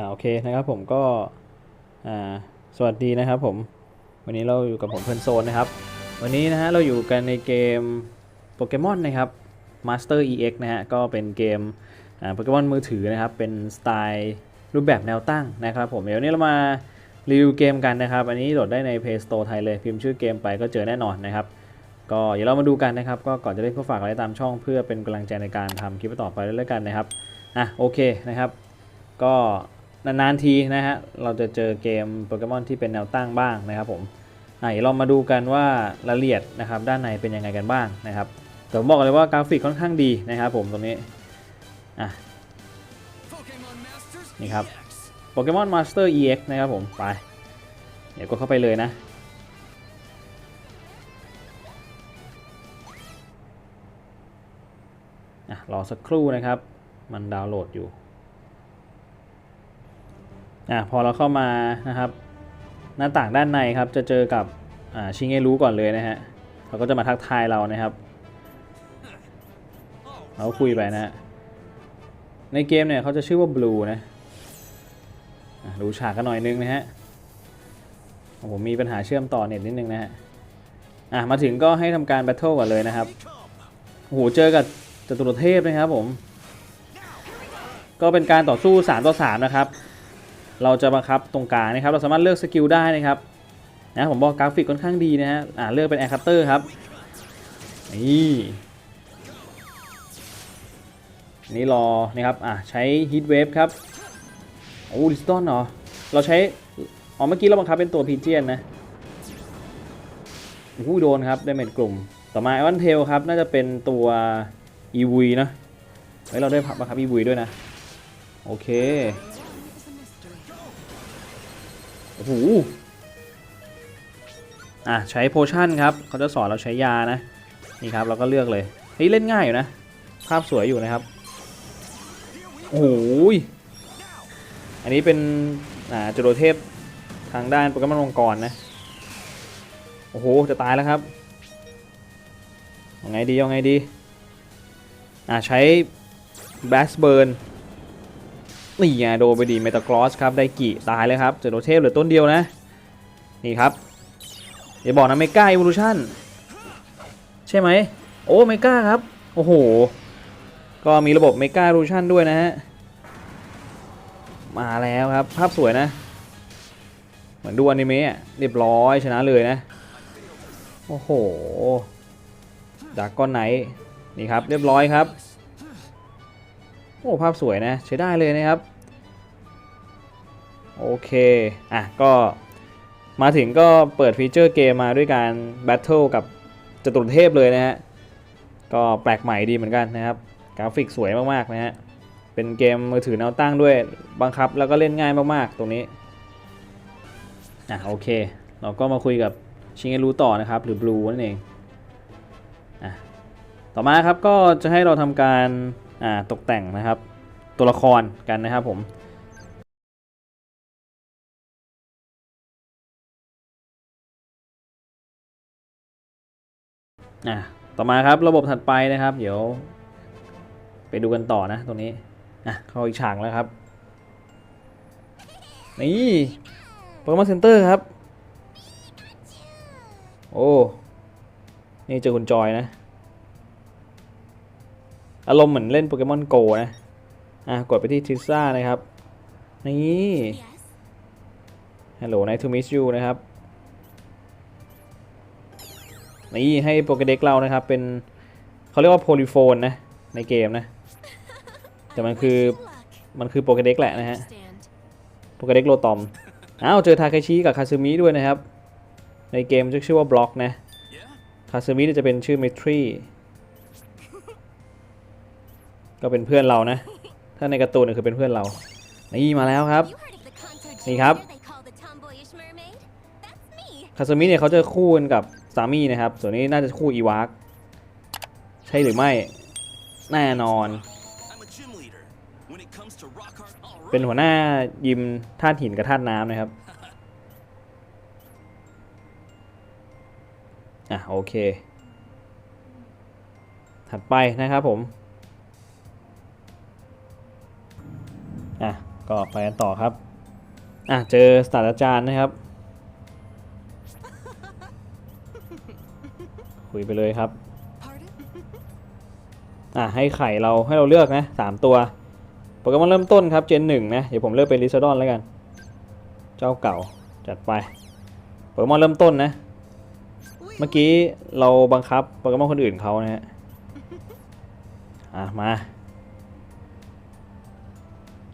อ่าโอเคนะครับผมก็อ่าสวัสดีนะครับผม วันนี้เราอยู่กับผมเพลินโซนนะครับ วันนี้นะฮะเราอยู่กันในเกมโปเกมอนนะครับ Master EX นะฮะก็เป็นเกมอ่าโปเกมอนมือถือนะครับ เป็นสไตล์รูปแบบแนวตั้งนะครับผม เดี๋ยวนี้เรามารีวิวเกมกันนะครับ อันนี้โหลดได้ใน Play Store ไทยเลย พิมพ์ชื่อเกมไปก็เจอแน่นอนนะครับ ก็เดี๋ยวเรามาดูกันนะครับ ก็ก่อนจะเล่นก็ฝากอะไรตามช่องเพื่อเป็นกำลังใจในการทำคลิปต่อไปด้วยแล้วกันนะครับ อะโอเคนะครับ ก็ นานๆทีนะฮะ เราจะเจอเกมโปเกมอนที่เป็นแนวตั้งบ้างนะครับผมเดี๋ยวเรามาดูกันว่ารายละเอียดนะครับด้านในเป็นยังไงกันบ้างนะครับแต่ผมบอกเลยว่ากราฟิกค่อนข้างดีนะครับผมตรงนี้อะนี่ครับโปเกมอนมาสเตอร์ EX นะครับผมไปเดี๋ยวก็เข้าไปเลยนะรอสักครู่นะครับ มันดาวน์โหลดอยู่ อะพอเราเข้ามานะครับหน้าต่างด้านในครับจะเจอกับอ่าชิงเงรู้ก่อนเลยนะฮะเขาก็จะมาทักทายเรานะครับเราคุยไปนะฮะในเกมเนี่ยเขาจะชื่อว่า Blue นะดูฉากกันหน่อยนึงนะฮะผมมีปัญหาเชื่อมต่อเน็ตนิดนึงนะฮะอะมาถึงก็ให้ทำการแบทเทิลก่อนเลยนะครับโอ้โหเจอกับจตุรเทพนะครับผม ก็เป็นการต่อสู้ 3 ต่อ 3 นะครับ เราจะบังคับตรงกลางนะครับ เราสามารถเลือกสกิลได้นะครับนะผมบอกกราฟิกค่อนข้างดีนะฮะอ่าเลือกเป็นแอร์คัตเตอร์ครับนี่นี่รอนะครับอ่าใช้ฮีทเวฟครับโอ้ลิสตอนเหรอเราใช้อ๋อเมื่อกี้เราบังคับเป็นตัวพีเจียนนะโอ้โดนครับได้เมจกลุ่ม ต่อมาไอวันเทลครับน่าจะเป็นตัวอีวีนะเฮ้ยเราได้บังคับอีวีด้วยนะโอเค โอ้โหอะใช้โพชั่นครับเขาจะสอนเราใช้ยานะนี่ครับเราก็เลือกเลยเฮ้ยเล่นง่ายอยู่นะ ภาพสวยอยู่นะครับโอ้โหอันนี้เป็นอ่าจุโรเทพทางด้านโปเกมอนมังกรนะโอ้โหจะตายแล้วครับยังไงดียังไงดีอ่าใช้แบสเบิร์น นี่ไงโดนไปดีเมตากรอสครับได้กี่ตายเลยครับเจอโดเทพเหลือต้นเดียวนะ นี่ครับอย่าบอกนะเมกา e ว o ลูชั่นใช่ไหมโอ้เมกาครับ โอ้โห ก็มีระบบเมกา e ว o ลูชั่นด้วยนะฮะมาแล้วครับ ภาพสวยนะ เหมือนดูอนิเมะเรียบร้อยชนะเลยนะ โอ้โหจากก้อนไหนนี่ครับเรียบร้อยครับ โอ้ภาพสวยนะใช้ได้เลยนะครับ โอเคอะก็มาถึงก็เปิดฟีเจอร์เกมมาด้วยการแบทเทิลกับจตุรเทพเลยนะฮะ ก็แปลกใหม่ดีเหมือนกันนะครับ กราฟิกสวยมากๆนะฮะ เป็นเกมมือถือแนวตั้งด้วยบังคับแล้วก็เล่นง่ายมากๆ ตรงนี้ อะโอเค เราก็มาคุยกับชิงเอรูต่อนะครับ หรือบลูนั่นเอง อะ ต่อมาครับก็จะให้เราทำการ ตกแต่งนะครับ ตัวละครกันนะครับผมต่อมาครับระบบถัดไปนะครับ เดี๋ยว ไปดูกันต่อนะตรงนี้อะเข้าอีกฉากแล้วครับ นี่โปเกมอนเซ็นเตอร์ครับ โอ้ นี่เจอคุณจอยนะ อารมณ์เหมือนเล่นโปเกมอนโกนะ อะ กดไปที่ทิซ่านะครับ นี่ Hello nice to meet you นะครับ นี่ให้โปเกเด็กเรานะครับ เป็นเขาเรียกว่าโพลิโฟนนะ ในเกมนะ แต่มันคือ มันคือโปเกเด็กแหละนะฮะ โปเกเด็กโรตอม อ้าว เจอทาเคชิกับคาซึมิด้วยนะครับ ในเกมชื่อว่าบล็อกนะ คาซึมิจะเป็นชื่อเมทรี ก็เป็นเพื่อนเรานะ ถ้าในการ์ตูนเนี่ยคือเป็นเพื่อนเรา นี่มาแล้วครับ นี่ครับ คาซึมิเนี่ยเขาจะคู่กันกับสามีนะครับ ส่วนนี้น่าจะคู่อีวากใช่หรือไม่ แน่นอน เป็นหัวหน้ายิมธาตุหินกับธาตุน้ำนะครับ อะโอเค ถัดไปนะครับผม อะก็ไปกันต่อครับอะเจอศาสตราจารย์นะครับ คุยไปเลยครับอะให้ไข่เราให้เราเลือกนะสามตัวโปเกมอนเริ่มต้นครับเจนหนึ่งนะเดี๋ยวผมเลือกเป็นลิซาดอนแล้วกัน เจ้าเก่าจัดไปโปเกมอนเริ่มต้นนะ เมื่อกี้เราบังคับโปเกมอนคนอื่นเขานะฮะอะมา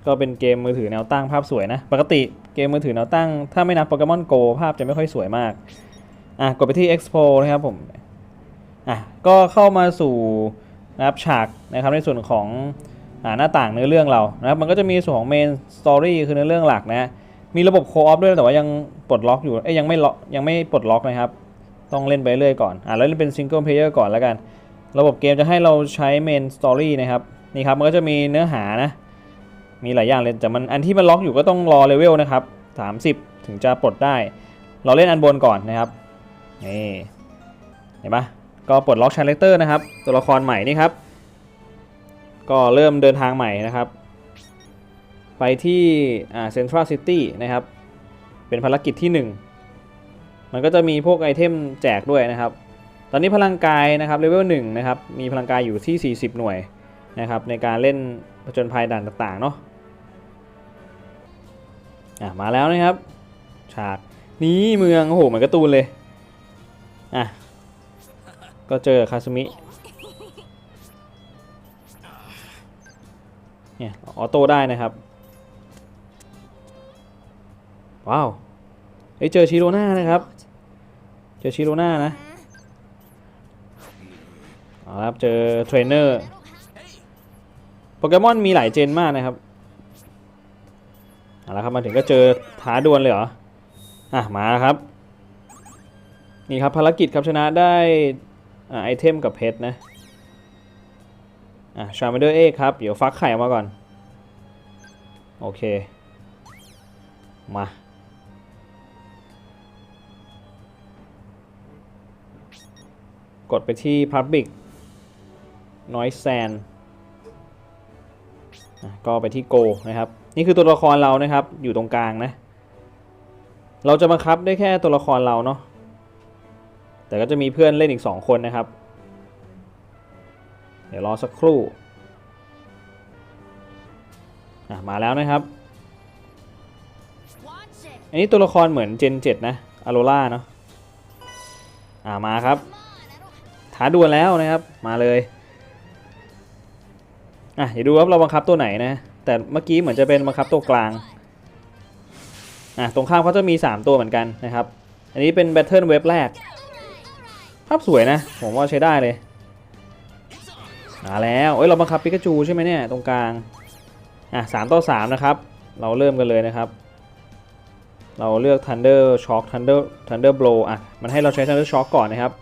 ก็เป็นเกมมือถือแนวตั้งภาพสวยนะ ปกติเกมมือถือแนวตั้ง ถ้าไม่นับโปเกมอนโกภาพจะไม่ค่อยสวยมาก อะ กดไปที่ Expo นะครับผม อะ ก็เข้ามาสู่นะครับฉากนะครับในส่วนของอ่าหน้าต่างเนื้อเรื่องเรานะครับมันก็จะมีส่วนของ Main Story คือเนื้อเรื่องหลักนะมีระบบโคออฟด้วยแต่ว่ายังปลดล็อกอยู่เอ้ยยังไม่ล็อกยังไม่ปลดล็อกนะครับ ต้องเล่นไปเรื่อยก่อนอะแล้วเล่นเป็นซิงเกิลเพลเยอร์ก่อนแล้วกัน ระบบเกมจะให้เราใช้ Main Story นะครับนี่ครับมันก็จะมีเนื้อหานะ มีหลายอย่างเลยแต่มันอันที่มันล็อกอยู่ก็ต้องรอเลเวลนะครับ30 ถึงจะปลดได้ เราเล่นอันบนก่อนนะครับนี่เห็นปะก็ปลดล็อกชาเลคเตอร์นะครับ ตัวละครใหม่นี่ครับ ก็เริ่มเดินทางใหม่นะครับ ไปที่อ่าเซ็นทรัลซิตี้นะครับ เป็นภารกิจที่ 1 มันก็จะมีพวกไอเทมแจกด้วยนะครับ ตอนนี้พลังกายนะครับเลเวล1นะครับ มีพลังกายอยู่ที่ 40 หน่วยนะครับในการเล่น ผจญภัยด่านต่างๆเนาะอะมาแล้วนะครับ ฉากนี้เมืองโอ้โหเหมือนการ์ตูนเลยอะก็เจอคาสมิเนี่ยออโต้ได้นะครับ ว้าวเอ้ยเจอชิโรน่านะครับ เจอชิโรน่านะเอาละครับเจอเทรนเนอร์ โปเกมอนมีหลายเจนมากนะครับเอาละครับมาถึงก็เจอท้าดวลเลยเหรอ อะมาแล้วครับ นี่ครับภารกิจครับชนะได้อ่าไอเทมกับเพชรนะ อะชาร์มเดอร์เอกครับ เดี๋ยวฟักไข่ออกมาก่อน โอเค มา กดไปที่ Public Noise Sand ก็ไปที่ Go นะครับ นี่คือตัวละครเรานะครับ อยู่ตรงกลางนะ เราจะบังคับได้แค่ตัวละครเราเนาะ แต่ก็จะมีเพื่อนเล่นอีก 2 คนนะครับ เดี๋ยวรอสักครู่มาแล้วนะครับ อันนี้ตัวละครเหมือน Gen 7นะอโรล่าเนาะ อ่ามาครับ ท้าดวลแล้วนะครับ มาเลย อะเดี๋ยวดูครับเราบังคับตัวไหนนะ แต่เมื่อกี้เหมือนจะเป็นบังคับตัวกลางอะตรงข้ามเขาจะมี 3 ตัวเหมือนกันนะครับ อันนี้เป็นแบทเทิลเว็บแรก ภาพสวยนะ ผมว่าใช้ได้เลยมาแล้วเอ้ยเราบังคับปิกาจูใช่ไหมเนี่ยตรงกลางอะสามต่อสามนะครับ เราเริ่มกันเลยนะครับ เราเลือก Thunder Shock Thunder Thunder Blow อะมันให้เราใช้ Thunder Shock ก่อนนะครับ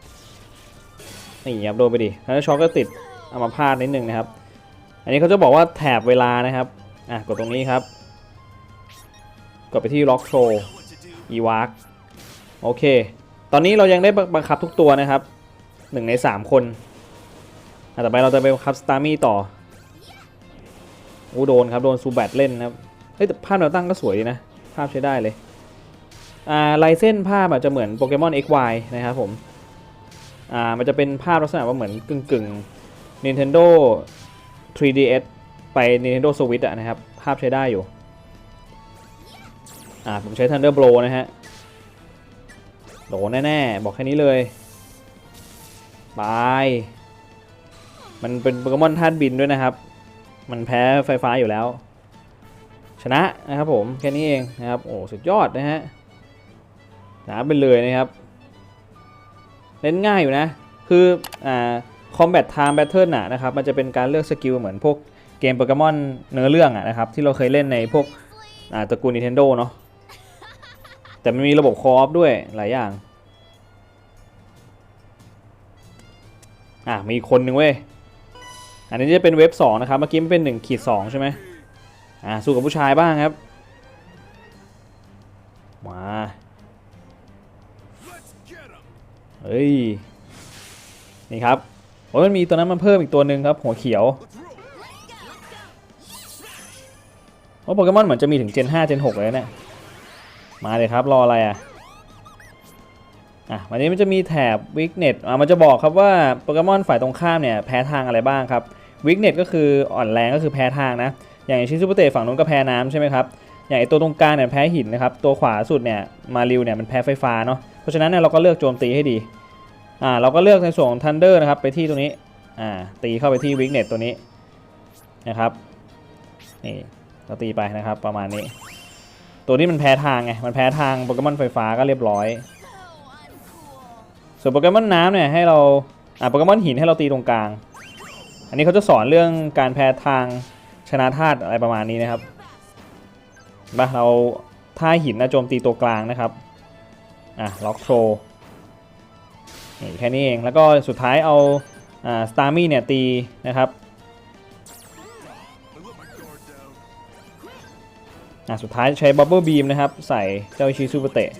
นี่ครับโดนไปดิ Thunder Shock ก็ติดเอามาพาดนิดนึงนะครับ อันนี้เขาจะบอกว่าแถบเวลานะครับ อะกดตรงนี้ครับ กดไปที่ Lock Show e w a r k โอเค ตอนนี้เรายังได้บังคับทุกตัวนะครับหนึ่งใน3คนอะต่อไปเราจะไปบังคับสตาร์มี่ต่ออู้โดนครับ โดนซูแบตเล่นนะครับเฮ้ยแต่ภาพแนวตั้งก็สวยดีนะ ภาพใช้ได้เลย อ่าลายเส้นภาพอาจจะเหมือนโปเกมอน XY นะครับผม อ่า มันจะเป็นภาพลักษณะว่าเหมือนกึ่งกึ่งๆ Nintendo 3DS ไป Nintendo Switch อะนะครับ ภาพใช้ได้อยู่ อ่า ผมใช้ Thunder Blow นะฮะโดนแน่ ๆ บอกแค่นี้เลยบายมันเป็นโปเกมอนธาตุบินด้วยนะครับ มันแพ้ไฟฟ้าอยู่แล้ว ชนะนะครับผม แค่นี้เองนะครับ โอ้ สุดยอดนะฮะชนะไปเลยนะครับ เล่นง่ายอยู่นะ คือ อ่า Combat Time Battle น่ะนะครับมันจะเป็นการเลือกสกิลเหมือนพวกเกมโปเกมอนเนื้อเรื่องอะนะครับที่เราเคยเล่นในพวกตระกูล Nintendo เนาะแต่มันมีระบบคอฟด้วยหลายอย่างอะมีคนหนึ่งเว้ยอันนี้จะเป็นเว็บ2นะครับเมื่อกี้มันเป็น1ขีด2ใช่ไหมอ่าสู้กับผู้ชายบ้างครับมาเฮ้ยนี่ครับ โอ้ยมันมีตัวนั้นมันเพิ่มอีกตัวหนึ่งครับ หัวเขียวโอ้โปเกมอนเหมือนจะมีถึงเจน5เจน6เลยนะเนี่ยมาเลยครับรออะไรอะอะวันนี้มันจะมีแถบ weakness อะมันจะบอกครับว่าโปเกมอนฝ่ายตรงข้ามเนี่ยแพ้ทางอะไรบ้างครับ weakness ก็คืออ่อนแรงก็คือแพ้ทางนะ อย่างชิซูเปอร์เตฝั่งนู้นก็แพ้น้ำใช่ไหมครับอย่างไอตัวตรงกลางเนี่ยแพ้หินนะครับตัวขวาสุดเนี่ยมาริวเนี่ยมันแพ้ไฟฟ้าเนาะเพราะฉะนั้นเนี่ยเราก็เลือกโจมตีให้ดี อ่าเราก็เลือกในส่วนของ Thunder นะครับไปที่ตรงนี้อ่าตีเข้าไปที่ weakness ตัวนี้นะครับนี่เราตีไปนะครับประมาณนี้ ตัวนี้มันแพ้ทางไงมันแพ้ทางโปเกมอนไฟฟ้าก็เรียบร้อย ส่วนโปเกมอนน้ำเนี่ยให้เราอ่าโปเกมอนหินให้เราตีตรงกลาง อันนี้เขาจะสอนเรื่องการแพ้ทางชนะธาตุอะไรประมาณนี้นะครับมาเราท่าหินนะโจมตีตัวกลางนะครับอะล็อกโทร แค่นี้เอง แล้วก็สุดท้ายเอาอ่าสตาร์มี่เนี่ยตีนะครับอะสุดท้ายใช้บับเบิลบีมนะครับ ใส่เจ้าชิซูเปเตะ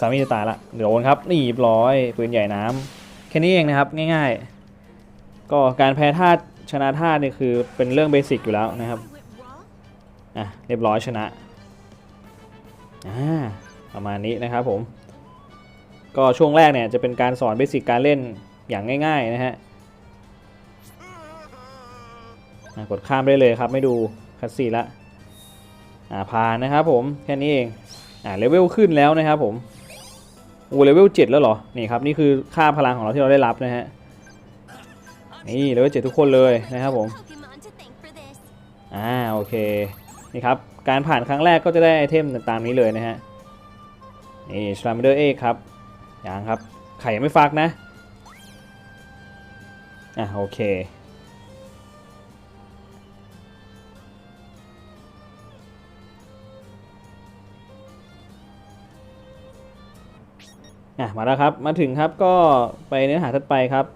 สามีจะตายละเดี๋ยวโอนครับ นี่ร้อยปืนใหญ่น้ำแค่นี้เองนะครับ ง่ายๆ ก็การแพ้ธาตุชนะธาตุนี่คือเป็นเรื่องเบสิกอยู่แล้วนะครับ อะ เรียบร้อยชนะ อ่า ประมาณนี้นะครับผม ก็ช่วงแรกเนี่ยจะเป็นการสอนเบสิกการเล่นอย่างง่าย ๆ นะฮะกดข้ามได้เลยครับไม่ดูคัดซีละอ่าผ่านนะครับผมแค่นี้เองอ่าเลเวลขึ้นแล้วนะครับผมโอ้เลเวล7แล้วเหรอ นี่ครับนี่คือค่าพลังของเราที่เราได้รับนะฮะนี่เลเวล7ทุกคนเลยนะครับผมอ่าโอเคนี่ครับการผ่านครั้งแรกก็จะได้ไอเทมตามนี้เลยนะฮะนี่ชลามเดอร์เอครับ ยังครับ ไข่ยังไม่ฟักนะ อะโอเค อะมาแล้วครับ มาถึงครับก็ไปเนื้อหาถัดไปครับ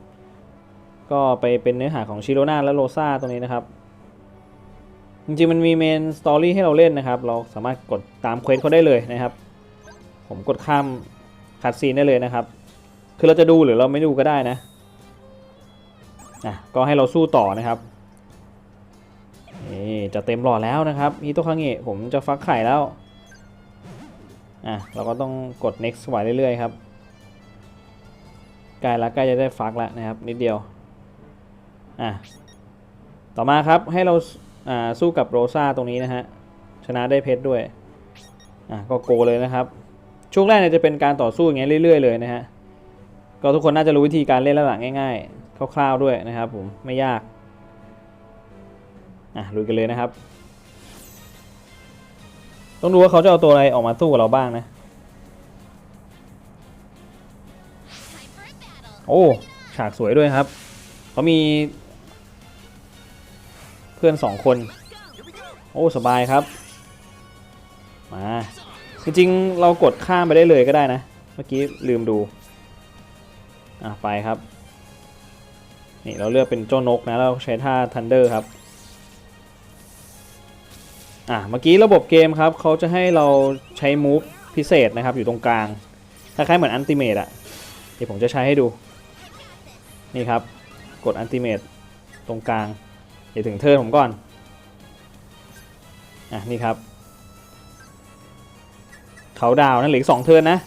ก็ไปเป็นเนื้อหาของชิโรนาและโรซาตรงนี้นะครับจริงๆมันมีเมนสตอรี่ให้เราเล่นนะครับ เราสามารถกดตามเควสเขาได้เลยนะครับ ผมกดข้าม คัดซีนได้เลยนะครับ คือเราจะดูหรือเราไม่ดูก็ได้นะอะก็ให้เราสู้ต่อนะครับนี่จะเต็มหลอดแล้วนะครับฮิโตคังเงะผมจะฟักไข่แล้วอะเราก็ต้องกด next ไว้เรื่อยๆครับใกล้ล้วใกล้จะได้ฟักแล้วนะครับ นิดเดียวอะต่อมาครับให้เราอ่าสู้กับโรซาตรงนี้นะฮะชนะได้เพชรด้วยอะก็โกเลยนะครับ ช่วงแรกเนี่ยจะเป็นการต่อสู้อย่างเงี้ยเรื่อยๆเลยนะฮะก็ทุกคนน่าจะรู้วิธีการเล่นแล้วหลังง่ายๆคร่าวๆด้วยนะครับผมไม่ยากอะลุยกันเลยนะครับ ต้องดูว่าเขาจะเอาตัวอะไรออกมาสู้กับเราบ้างนะ โอ้ฉากสวยด้วยครับเขามี เพื่อนสองคน โอ้สบายครับ มา จริงๆ เรากดข้ามไปได้เลยก็ได้นะ เมื่อกี้ลืมดู อะ ไปครับ นี่เราเลือกเป็นเจ้านกนะ เราใช้ท่า Thunder ครับ อะ เมื่อกี้ระบบเกมครับ เขาจะให้เราใช้มูฟพิเศษนะครับ อยู่ตรงกลาง คล้ายๆเหมือนอันติเมตอะเดี๋ยวผมจะใช้ให้ดู นี่ครับ กดอันติเมตตรงกลาง เดี๋ยวถึงเทิร์นผมก่อน อะ นี่ครับ เขาดาวน์นะเหลือสองเทิร์นนะ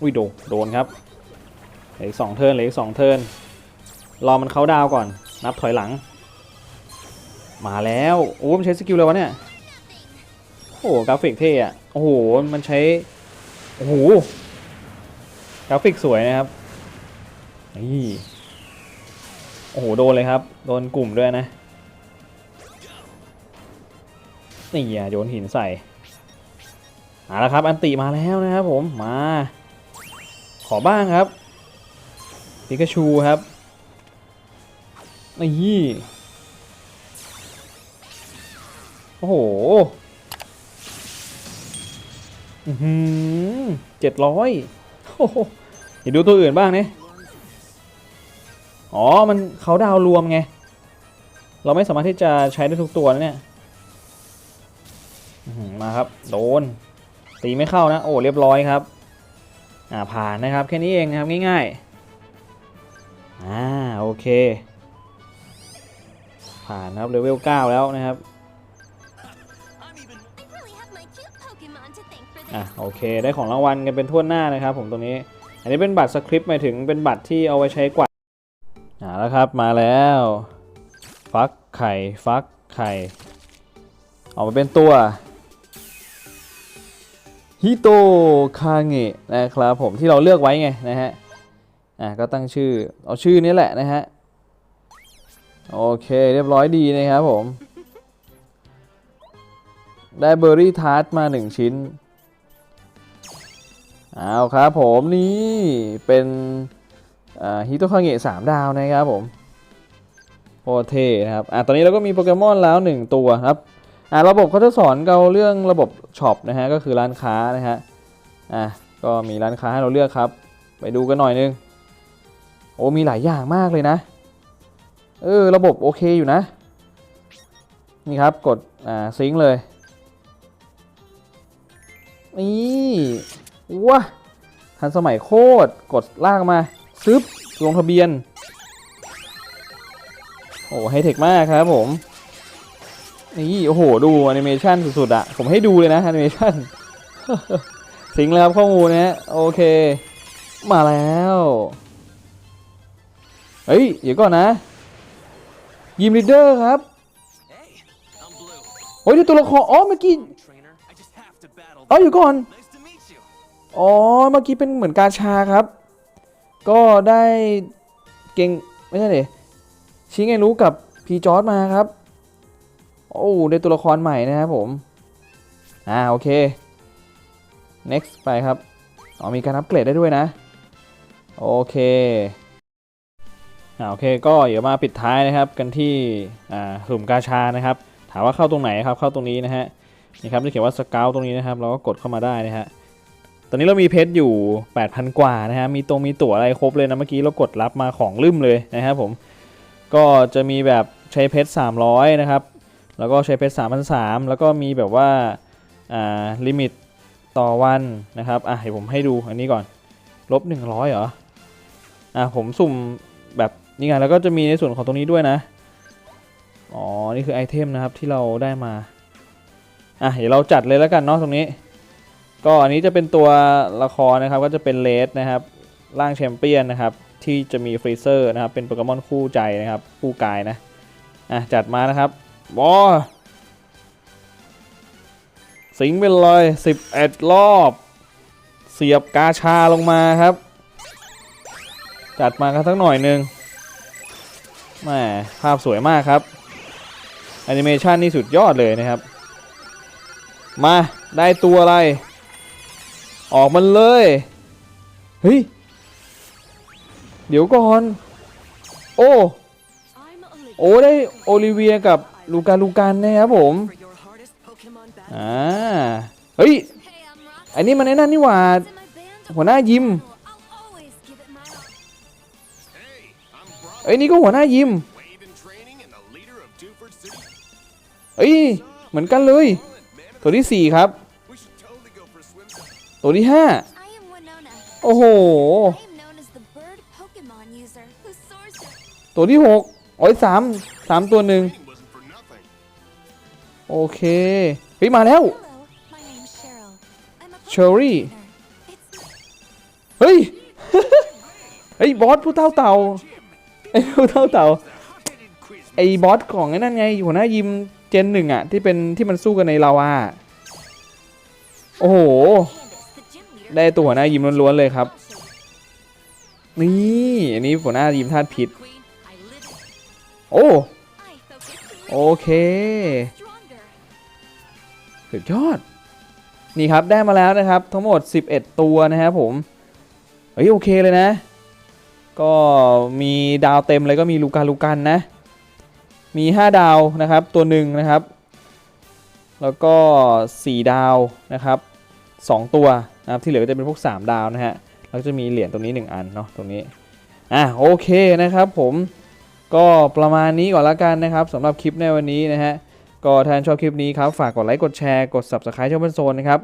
อุ้ยโดนโดนครับเหลือสองเทิร์นเหลือสองเทิร์นรอมันเขาดาวก่อน นับถอยหลัง มาแล้วโอ้มันใช้สกิลแล้ววะเนี่ยโอ้โหกราฟิกเท่อะโอ้โหมันใช้โอ้โหกราฟิกสวยนะครับนี่โอ้โหโดนเลยครับโดนกลุ่มด้วยนะนี่อะโยนหินใส่ มาแล้วครับ อันติมาแล้วนะครับผมมา ขอบ้างครับปิกาชูครับนี่โอ้โหอือหือเจ็ดร้อยโอ้โหเดี๋ยวดูตัวอื่นบ้างเนี่ยอ๋อ มันเขาดาวรวมไง เราไม่สามารถที่จะใช้ได้ทุกตัวนะเนี่ยมาครับ โดน ตีไม่เข้านะ โอ้เรียบร้อยครับอ่าผ่านนะครับแค่นี้เองนะครับง่ายๆอ่าโอเค ผ่านนะครับเลเวล9แล้วนะครับอะโอเคได้ของรางวัลกันเป็นทั่วหน้านะครับ ผมตรงนี้ อันนี้เป็นบัตรสคริปต์หมายถึงเป็นบัตรที่เอาไว้ใช้กวาดอ่าแล้วครับมาแล้ว ฟักไข่ฟักไข่ออกมาเป็นตัว ฮิโตคาเงะนะครับผมที่เราเลือกไว้ไงนะฮะ อะก็ตั้งชื่อเอาชื่อนี้แหละนะฮะ โอเคเรียบร้อยดีนะครับผม ได้เบอร์รี่ทาร์ตมา 1 ชิ้น เอาครับผมนี่เป็นฮิโตคาเงะสามดาวนะครับผมโคตรเทนะครับ อะตอนนี้เราก็มีโปเกมอนแล้ว 1 ตัวครับ อะระบบเขาจะสอนเราเรื่องระบบช็อปนะฮะก็คือร้านค้านะฮะอะก็มีร้านค้าให้เราเลือกครับ ไปดูกันหน่อยนึงโอ้มีหลายอย่างมากเลยนะเออระบบโอเคอยู่นะ นี่ครับกดอ่าซิงค์เลยนี่ว้าทันสมัยโคตรกดลากมาซึบลงทะเบียน โอ้ไฮเทคมากครับผม นี่โอ้โหดูแอนิเมชันสุดๆอะผมให้ดูเลยนะแอนิเมชันสิงแล้วครับข้อมูลนะฮะโอเค มาแล้วเฮ้ยเดี๋ยวก่อนนะยิมลีเดอร์ครับโอ้ยดูตัวละครอ๋อเมื่อกี้อ๋ออยู่ก่อนอ๋อเมื่อกี้เป็นเหมือนกาชาครับ ก็ได้เก่งไม่ใช่เลยชิงไงรู้กับพีจอร์ดมาครับ โอ้ได้ตัวละครใหม่นะครับผม อ่าโอเค next ไปครับ อ๋อมีการอัปเกรดได้ด้วยนะ โอเค อ่าโอเคก็เดี๋ยวมาปิดท้ายนะครับกันที่ อ่าสุ่มกาชานะครับ ถามว่าเข้าตรงไหนครับเข้าตรงนี้นะฮะ นี่ครับจะเขียนว่าสเกลตรงนี้นะครับ เราก็กดเข้ามาได้นะฮะตอนนี้เรามีเพชรอยู่ 8,000 กว่านะฮะ มีตรงมีตั๋วอะไรครบเลยนะ เมื่อกี้เรากดรับมาของลืมเลยนะครับผม ก็จะมีแบบใช้เพชร 300 นะครับ แล้วก็ใช้เพชร3,300แล้วก็มีแบบว่าอ่าลิมิตต่อวันนะครับอะเดี๋ยวผมให้ดูอันนี้ก่อนลบ100เหรออะผมสุ่มแบบนี่ไงแล้วก็จะมีในส่วนของตรงนี้ด้วยนะอ๋อนี่คือไอเทมนะครับที่เราได้มาอะเดี๋ยวเราจัดเลยแล้วกันเนาะตรงนี้ ก็อันนี้จะเป็นตัวละครนะครับก็จะเป็นเลสนะครับร่างแชมเปี้ยนนะครับที่จะมีฟรีเซอร์นะครับเป็นโปเกมอนคู่ใจนะครับคู่กายนะอะจัดมานะครับ บอสิงไปเลย11 รอบ เสียบกาชาลงมาครับ จัดมากันสักหน่อยหนึ่งแหมภาพสวยมากครับแอนิเมชันนี่สุดยอดเลยนะครับ มาได้ตัวอะไร ออกมันเลย เฮ้ย เดี๋ยวก่อน โอ้ โอ้ได้โอลิเวียกับ ลูกาลูกันนะครับผม For your hardest Pokemon battle. อ่าเฮ้ย Hey, I'm Roxy. อันนี้มันไอ้นั่นนี่หว่า It's in my band. หัวหน้ายิม I'll always give it my all. Hey, I'm Brock, เอ้ยนี่ก็หัวหน้ายิม Wade in training and the leader of Dewford City. เอ้ยเหมือนกันเลย Man, ตัวที่4ครับ we should totally go for a swim. ตัวที่ I am Winona. 5โอ้โห I am known as the bird Pokemon user who soars to ตัวที่6โอ้ยสามสามตัวหนึ่ง โอเคเฮ้ยมาแล้ว Hello, my name's Cheryl. I'm a Cherry. Pokemon trainer. It's เฮ้ยเฮ้ยบอสผู้เท่าเต่าไอ้ผู้เท่าเต่า Hot-headed quiz. ไอ้บอสของไอ้นั่นไงหัวหน้ายิมเจนหนึ่งอะที่เป็นที่มันสู้กันในลาวาโอ้โห Candace, the gym leader. ได้ตัวหัวหน้ายิมล้วนๆเลยครับ I'll show you. นี่อันนี้หัวหน้ายิมธาตุพิษ Queen, I live it. โอ้ I focus to โอ make เค you stronger. สุดยอด นี่ครับได้มาแล้วนะครับ ทั้งหมด 11 ตัวนะครับผม เฮ้ยโอเคเลยนะ ก็มีดาวเต็มเลยก็มีลูกาลูกันนะ มี 5 ดาวนะครับตัวหนึ่งนะครับ แล้วก็ 4 ดาวนะครับ 2 ตัวนะครับที่เหลือจะเป็นพวก 3 ดาวนะฮะแล้วจะมีเหรียญตรงนี้ 1 อันเนาะตรงนี้ อะโอเคนะครับผมก็ประมาณนี้ก่อนละกันนะครับสำหรับคลิปในวันนี้นะฮะ ก็ท่านชอบคลิปนี้ครับ ฝากกดไลค์กดแชร์กด subscribe ช่องเพื่อนโซนนะครับ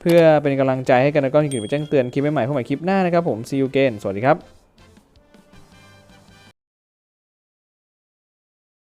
เพื่อเป็นกำลังใจให้กันแล้วก็ที่กิจไปแจ้งเตือนคลิปใหม่ๆพวกใหม่คลิปหน้านะครับผม see you again สวัสดีครับ